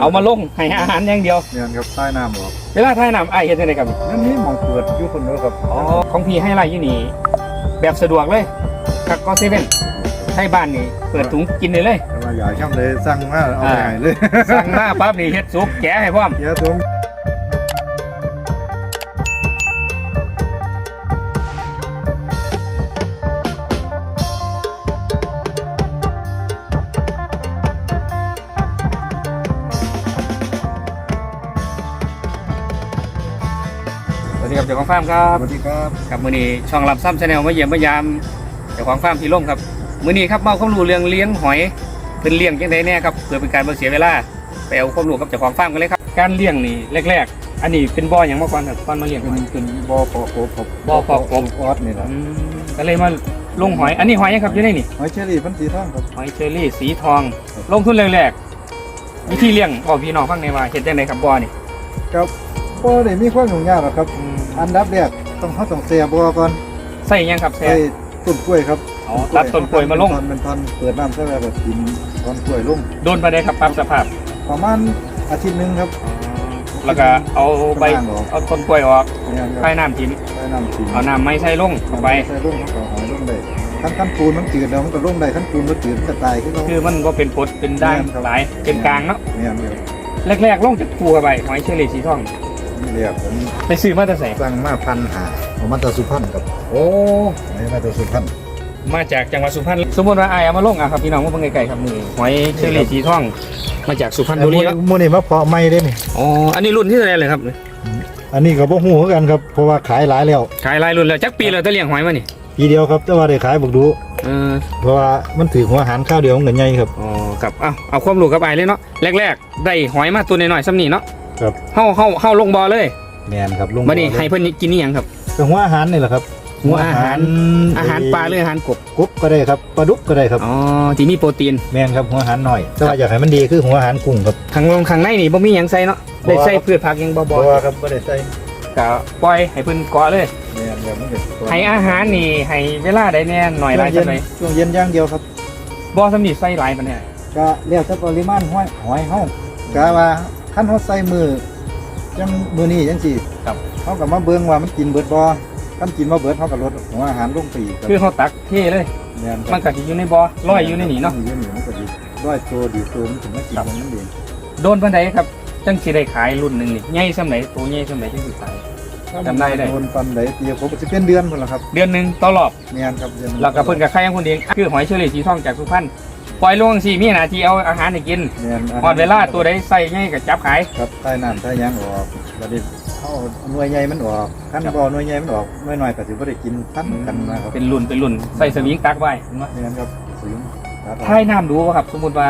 เอามาลงให้อาหารอย่างเดียวเนียนครับใต้น้ำออกเวลาท้ายน้ำไอายเฮ็ดจังไดครับนั่นนี่หมองเปิดอยู่คนเดียวครับอ๋อของพี่ให้ไล่อยู่นี่ แบบสะดวกเลยกับก็เซเว่นใช้บ้านนี่เปิดถุงกินได้เลยแต่ว่าอยากช่ำเลยสั่งมาเอาไปให้เลยสั่งมาปั๊บนี่เฮ็ดซุปแกะให้พร้อม เดี๋ยวตรง ดีครับเจ้าของฟาร์มครัสบวัสดีครับครับมื้อนี้ช่องรับซ้ำชาแนลมาเยี่ยมมายามเจ้าของฟาร์มที่ร่มครับมื้อนี้ครับเมาความรู้เรื่องเลี้ยงหอยเพิ่นเลี้ยงจังไดแน่ครับเพื่อเป็นการบ่เสียเวลาไปเอาความรู้กับเจ้าของฟาร์มกันเลยครับการเลี้ยงนี่แรก ๆ อันนี้เป็นบ่อหยังมาก่อนครับก่อนมาเลี้ยงเป็หนอยเป็นบ่อปอกบครับบ่อปอกกบออสนี่แหละอืมก็เลยมาลงหอยอันนี้หอยยังครับอยู่ในนี่หอยเชอรี่พันสีทองครับหอยเชอรี่สีทอง ลงทุนแรกๆวิธีเลี้ยงบอกพี่น้องฟังในอยว่าเฮ็ดจังไดครับบ่อนี่ครับ บ่ได้มีความยุ่งยากหรอกครับ อืมอันดับแรกต้องเขาต้องเสียบ่อก่อนใส่หยังครับแซ่ใส่ต้นกล้วยครับอ๋อตัดต้นกล้วยมาลง เป็นตอนเปิดน้ำใส่แบบกินต้นกล้วยลงโดนไปได้ครับปรับสภาพ ประมาณอาทิตย์หนึงครับแล้วก็เอาใบข้างล่างออกเอาต้นกล้วยออกเนี่ยคใส่รับน้ำทิ้งใส่น้ำสีเอาน้ำไม่ใส่ลงเข้าไป ใส่ลงเขาก็หอยลงได้ขั้นขั้นปูนมันจืดแล้วมันก็ลงได้ขั้นปูนมันจืดมันจะตายขึ้นลงคือมันก็เป็นปดเป็นด่างครับ หลายเป็นกลางเนาะเนี่ยครับแรกๆลงจากคูเข้าไปหอยเชอรี่สีทอง นี่เรียกผมไปซื้อมาแต่ใส่สั่งมาพันหาเอามาจากสุพรรณครับโอ้นี่มาจากสุพรรณมาจากจังหวัดสุพรรณสมมติว่าไอายเอามาลงอะครับพี่น้องว่าเพิ่งไกลๆครับนี่หอยเชอรี่สีทอง มาจากสุพรรณบุรีเนาะมูนี่มาเพาะไม่ได้นี่อ๋ออันนี้รุ่นที่เท่าไหรเลยครับอันนี้ก็บ่ฮู้คือกันครับเพราะว่าขายหลายแล้วขายหลายรุ่นแล้วจักปีแล้วจะเลี้ยงหอยมานี่ปีเดียวครับแต่ว่าได้ขายบักดูเออเพราะว่ามันถือหัวอาหารข้าวเดียวมันก็ใหญ่ครับอ๋อครับเอาเอาความรู้กับไอายเลยเนาะแรกๆได้หอยมาตัวน้อยๆซ้ำนี่เนาะ ครับเฮาเฮาเฮาลงบ่อเลยแมนครับลงบัดนี้ให้เพิ่นกินนี่หยังครับก็หัวอาหารนี่แหละครับหัวอาหาร อาหารปลาหรืออาหารกบกบก็ได้ครับปลาดุกก็ได้ครับอ๋อที่มีโปรตีนแมนครับหัวอาหารหน่อยแต่ว่าอยากให้มันดีคือหัวอาหารกุ้งครับข้างลงข้างในนี่บ่มีหยังใส่เนาะได้ใส่พืชผักหยังบ่บ่เพราะว่าครับบ่ได้ใส่ก็ปล่อยให้เพิ่นเกาะเลยแมนครับมันเป็นให้อาหารนี่ให้เวลาได้แน่หน่อยหลายช่จัวงงไดเย็นช่วงเย็นอย่างเดียวครับบ่สำนีใส่หลายปานใดก็แล้วแต่ปริมาณหอยหอยเฮากะว่า คันเฮาใส่มือจังมือนี้จังซี่ครับเฮาก็มาเบิ่งว่ามันกินเบิดบ่คันกินบ่เบิดเฮาก็ลดหัวอาหารลงไปอีกครับคือเฮาตักเทเลยแม่นครับมันก็สิอยู่ในบ่อลอยอยู่ในนี่เนาะอยู่ในนี่มันก็ดีร้อยตัวดีตัวมันถึงมากินของมันเองโดนปานใดครับจังสิได้ขายรุ่นหนึงนี่ใหญ่ส่ำไหนตัวใหญ่ส่ำไหนจังสิขายจำได้ได้โดนปันใดเตียผมก็สิเป็นเดือนพุ่นล่ะครับเดือนหนึงต่อรอบแม่นครับ เดือนหนึ่งแล้วก็เพิ่นก็ขายอย่างคนเองคือหอยเชอรี่สีทองจากสุพรรณ ปล่อยลงสิมีหน้าที่เอาอาหารให้กินแม่นพอดเวลาตัวใดใส่ใหญ่ก็จับขาย ครับใต้น้ำใต้หยังออกบัดนี้เฮาหน่วยใหญ่มันออกคันบ่หน่วยใหญ่มันออกหน่วยน้อยก็สิบ่ได้กินทันกันนะครับเป็นรุ่นเป็นรุ่นใส่สวิงตักไว้เห็นบ่แม่นครับสิงครับท้ายน้ำดูบ่ครับ สมมุติว่า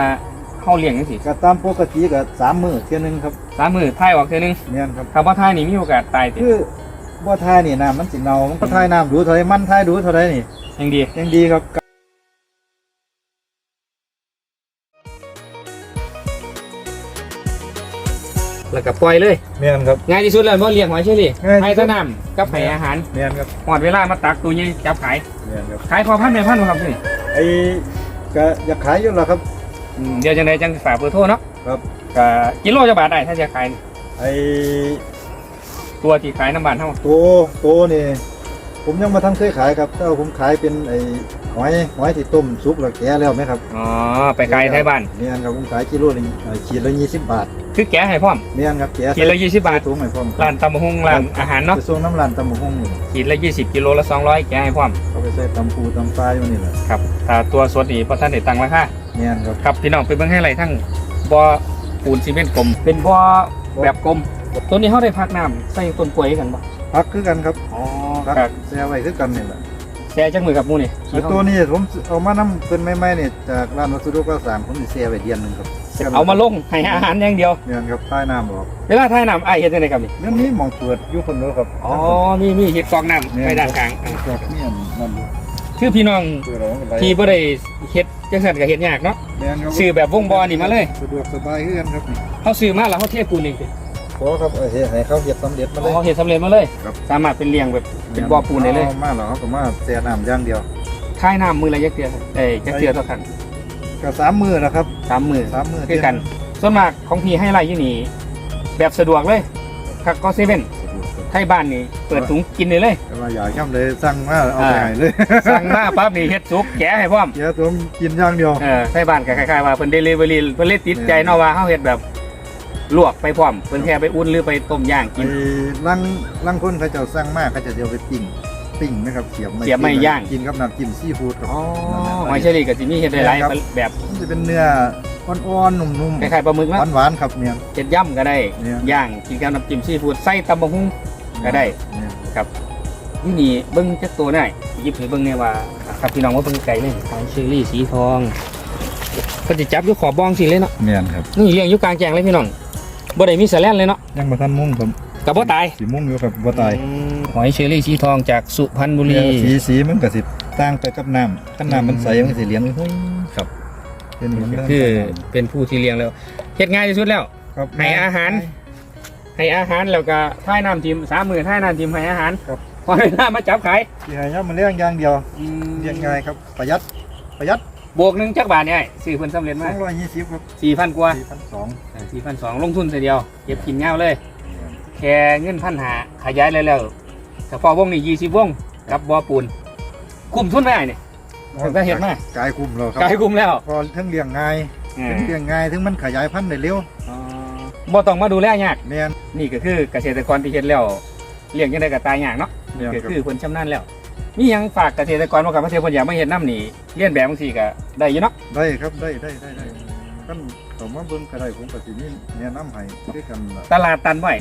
เฮาเลี้ยงจังซี่ก็ตามปกติก็สามมื้อเที่ยหนึงครับสามมือท้ายออกเทื่อนึงแม่นครับถ้าบ่ท้ายนี่มีโอกาสตายติคือบ่ทายนี่น้ำมันสิเน่ามันก็ทายน้ำดูเท่าไรมันทายดูเท่าไรนี่ยังดียังดีครับ แล้วก็ปล่อยเลย แม่นครับ ง่ายที่สุดแล้วบ่เลี้ยงหอยเชอรี่ง่ายที่สุด ให้แต่น้ำกับให้อาหารแม่นครับหอดเวลามาตักตัวใหญ่จับขาย แม่นครับขายพอพันแม่พันบ่ครับนี่ไอ้ก็อยากขายอยู่แล้วครับ อืมเดี๋ยวจังไดจังฝากเบอร์โทรเนาะครับ ก็กิโลจะบาทได้ถ้าจะขายไอ้ตัวที่ขายน้ำบานเฮาโตโตนี่ผมยังมาทันเคยขายครับแต่ว่าผมขายเป็นไอ้ หอยหอยที่ต้มสุกแล้วแก่แล้วไหมครับอ๋อไปขายไทยบ้านเมียนครับผมขายกิโลหนึงเอ่อขีดละยี่สิบบาทคือแกะให้พร้อมเมียนครับแก่ขีดละ20บาทถุงให้พร้อมคร้ารับนตำบักหุ่งร้านอาหารเนาะไปส่งน้ำร้านตำบักหุ่งนี่ขีดละ20กิโลละ200แกะให้พร้อมเขาไปใส่ตำปูตำปลาอยู่นี่แหละครับถ้าตัวสดนี่พอท่านได้ตังค์ราคาเมียนครับครับพี่น้องไปเบิ่งให้ไรทั้งบ่อปูนซีเมนต์กลม เป็นบ่อแบบกลมตัวนี้เขาได้พักน้ำใส่ต้นกล้วยกันบ่พักคือกันครับอ๋อพักครับแช่ไว้คือกันนี่แหละ แช่จังมือกับหมูนี่แต่ตัวนี้ผมเอามานำเพิ่นใหม่ๆนี่จากร้านวัสดุก่อสร้างผมสิแช่ไว้เดือนหนึงครับเอามาลงให้อาหารอย่างเดียวเมียนครับใต้น้ำออกเวลาท้ายน้ำไอายเฮ็ดจังไดครับนี่เรื่องนี้หมองเปิดอยู่คนเดียวครับอ๋อมีมีเฮ็ดฟองน้ำเมียไปด้านกลางครับเมียนนั่นอยู่คือพี่น้องเปิดเอาไว้ที่บ่ได้เฮ็ดจังซั่นก็เฮ็ดยากเนาะเมียนครับซื้อแบบวงบ่อนี่มาเลยสะดวกสบายคือกันครับนี่เขาซื้อมาแล้วเขาเทปูนเองสิ ขอครับเอ้ยให้เขาเฮ็ดสำเร็จมาอ๋เลยอเฮ็ดสำเร็จมาเลย ครับ สามารถเป็นเลี้ยงแบบเป็นบ่อปูนได้เลยอามาแล้วเขาก็มาแช่น้ำอย่างเดียวท้ายน้ำมือละยักเทื่อครับเอ้ยยักเทื่อเท่ากันก็สามมือนะครับสามมือ สามมือคือกัน ส่วนมากของพี่ให้ไล่ยี่นี่แบบสะดวกเลยคักก็เซเว่นไทยบ้านนี่เปิดถุงกินเลยเลย แต่ว่าอยากย่ำเลยสั่งมาเอาไปให้เลยสั่งมาปั๊บนี่เฮ็ดซุปแกะให้พร้อมเดี๋ยวผมกินอย่างเดียว เออไทยบ้านก็คล้ายๆว่าเพิ่นเดลิเวอรี่เพิ่นเลยติดใจเนาะว่าเฮาเฮ็ดแบบ ลวกไปพร้อมเพิ่นแค่ไปอุ่นหรือไปต้มย่างกิไอ้นลังลังคนเขาเจะสั่งมากเขาจะเดียวไปปิ้งปิ้งนะครับเสียบไม่เสียบไม่ย่าง กินกับน้ำจิ้มซีฟู้ดครับอ๋อหอยเชอรี่ก็สิมีเฮ็ดได้หลายแบบมันจะเป็นเนื้ออ่อนๆนุ่มคล้ายๆปลาหมึกๆนะหวานๆครับเนี่ยเฮ็ดย่ำก็ได้เนี่ย ย่างกินกับน้ำจิ้มซีฟู้ดใส่ตำบักหุ่ง ก็ได้ เนี่ยครับนี่นี่เบิ้งจักตัวได้หยิบให้เบิ้งเนี่ยว่าครับพี่น้องว่าเบิ้งไก่เลยหอยเชอรี่สีทองก็จะจับอยู่ขอบบ้องสิเลยเนาะเมียนครับ นี่เลี้ยงอยู่กลางแจ้งเลยพี่น้อง บ่ได้มีแสแลนเลยเนาะยังมาทันมุ่งครับกับบ่ตายสีมุ่งอยู่ครับบ่ตายอืมหอยเชอรี่สีทองจากสุพรรณบุรีสีสีมันก็สิต่างไปกับน้ำถ้าน้ำมันใสมันก็สิเหลี้ยงหุ้ยครับเป็นเหมือนคือเป็นผู้ที่เลี้ยงแล้วเฮ็ดง่ายที่สุดแล้วครับให้อาหาร ให้อาหารแล้วก็ท่ายน้ำทิมสามมือท่ายน้ำทิมให้อาหารครับพอได้น้ำมาจับขายที่ให้ย่ำมันเลี้ยงอย่างเดียวเลี้ยงง่ายครับประหยัดประหยัด บวกหนึ่งจักบาทเนี่ยซื้อเพิ่นสำเร็จมา220ครับสี่พันกว่า4,200สี่พันสองลงทุนเสียเดียวเก็บกินเงาเลย แค่เงินพันหาขยายเลยแล้วเฉพาะวงนี้ยี่สิบวงกับบ่อปูน คุ้มทุนไม่ได้เนี่ยผมก็เห็นมากายคุ้มแล้วครักายคุ้มแล้วพอทั้งเลี้ยงง่ายอืมทั้งเลี้ยงง่ายทั้งมันขยายพันธุ์ได้เร็วอ๋อบ่ต้องมาดูแลยาก แม่นนี่ก็คือเกษตรกรที่เฮ็ดแล้วเลี้ยงยังไงก็ตายยากเนาะแม่นก็ครับคือคนชำนาญแล้ว มีหยังฝากเกษตรกรว่ากับประเทศเพิ่นอยากมาเฮ็ดน้ำนี่เลียนแบบบางทีก็ได้อยู่เนาะได้ครับได้ได้ได้ได้กันผมมาเบิ่งก็ได้ผมก็สิมีแนะนำให้ด้วยกันล่ะตลาดตันไว้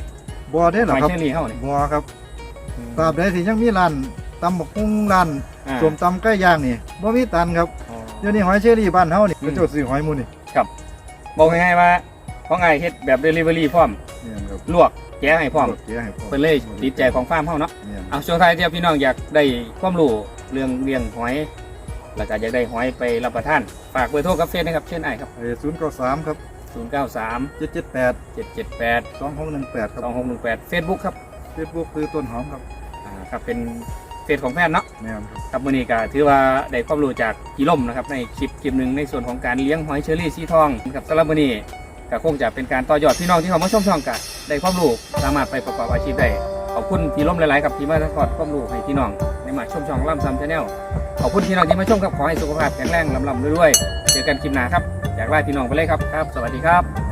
บ่ได้หรหออยครับเชอรี่เฮานี่บ่ครับตราบใดที่ยังมีร้านตำบักหุ่งร้านอ่าส้มตำไก่ย่างนี่บ่มีตันครับอ๋อ เดี๋ยวนี้หอยเชอรี่บ้านเฮานี่อืมเขาเจ้าซื้อหอยหมูนี่ บอกง่ายๆว่า ของไอ้เฮ็ดแบบ delivery พร้อมเนี่ยครับลวกแกะให้พร้อมเสียให้พร้อมเพิ่นเลยติดใจของฟาร์มเฮาเนาะเนี่ยเอาช่วงท้ายที่พี่น้องอยากได้ความรู้เรื่องเลี้ยงหอยแล้วก็อยากได้หอยไปรับประทานฝากเบอร์โทรกับเฟซนะครับเช่นไอ้ครับไอ้093ครับ093 778 778 2618ครับ2618 Facebook ครับ Facebook คือต้นหอมครับอ่าครับเป็นเฟซของแฟนเนาะแม่นครับ ครับมื้อนี้ก็ถือว่าได้ความรู้จากพี่ล่มนะครับในคลิปคลิปหนึ่งในส่วนของการเลี้ยงหอยเชอรี่สีทองครับสำหรับมื้อนี้ ก็คงจะเป็นการต่อยอดพี่น้องที่เขามาชมช่องกันได้ความรู้สามารถไปประกอบอาชีพได้ขอบคุณพี่ล่มหลายๆกับที่มาทอดความรู้ให้พี่น้องในมาชมช่องล่ำซ้ำชาแนลขอบคุณพี่น้องที่มาชมครับขอให้สุขภาพแข็งแรงลำลำด้วยๆเจอกันคลิปหน้าครับอยากไล่พี่น้องไปเลยครับครับ สวัสดีครับ